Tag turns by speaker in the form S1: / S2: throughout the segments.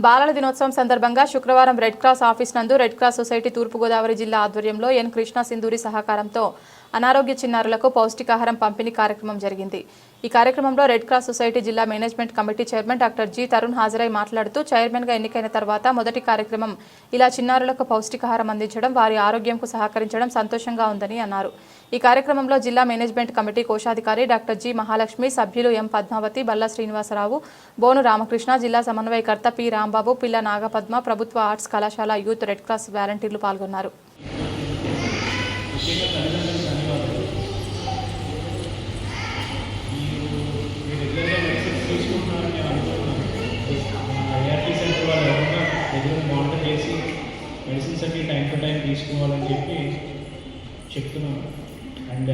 S1: బాలల దినోత్సవం సందర్భంగా శుక్రవారం రెడ్ క్రాస్ ఆఫీస్ నందు రెడ్ క్రాస్ సొసైటీ తూర్పుగోదావరి జిల్లా ఆధ్వర్యంలో ఎన్ కృష్ణ సింధూరి సహకారంతో అనారోగ్య చిన్నారులకు పౌష్టికాహారం పంపిణీ కార్యక్రమం జరిగింది. ఈ కార్యక్రమంలో రెడ్ క్రాస్ సొసైటీ జిల్లా management committee chairman doctor G Tarun హాజరై మాట్లాడుతూ చైర్మన్గా ఎన్నికైన తర్వాత మొదటి కార్యక్రమం ఇలా చిన్నారులకు పౌష్టికాహారం అందించడం వారి ఆరోగ్యంకు సహకరించడం సంతోషంగా ఉందని అన్నారు. ఈ కార్యక్రమంలో జిల్లా మేనేజ్మెంట్ కమిటీ కోశాధికారి డాక్టర్ జి మహాలక్ష్మి సభ్యులు ఎం పద్మావతి బల్లా శ్రీనివాసరావు బోను రామకృష్ణ జిల్లా సమన్వయకర్త పి రాంబాబు పిల్ల నాగపద్మ ప్రభుత్వ ఆర్ట్స్ కళాశాల యూత్ రెడ్ క్రాస్ వాలంటీర్లు పాల్గొన్నారు.
S2: అన్ని టైం టు టైం తీసుకోవాలని చెప్పి చెప్తున్నాను. అండ్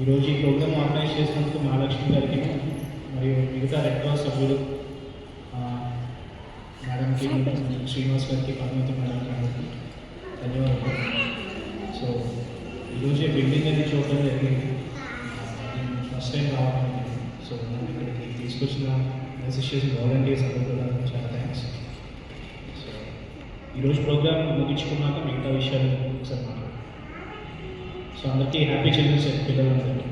S2: ఈరోజు ఈ ప్రోగ్రామ్ ఆర్గనైజ్ చేసినందుకు మహాలక్ష్మి గారికి మరియు మిగతా రెడ్ క్రాస్ సభ్యులు మేడంకి శ్రీనివాస్ గారికి పద్మతి మేడం గారికి ధన్యవాదాలు. సో ఈరోజే బిల్డింగ్ అది చూడడం జరిగింది. ఫస్ట్ టైం రావడం. సో నన్ను ఇక్కడికి తీసుకొచ్చిన అసిస్ట్ చేసిన వాలంటీర్స్ అందరూ చాలా థ్యాంక్స్ ఈరోజు ప్రోగ్రామ్ ముగించుకున్నాక మిగతా విషయాలు ఒకసారి మాట్లాడాలి సో అందరికీ హ్యాపీ చిల్డ్రన్స్ పిల్లలందరికీ.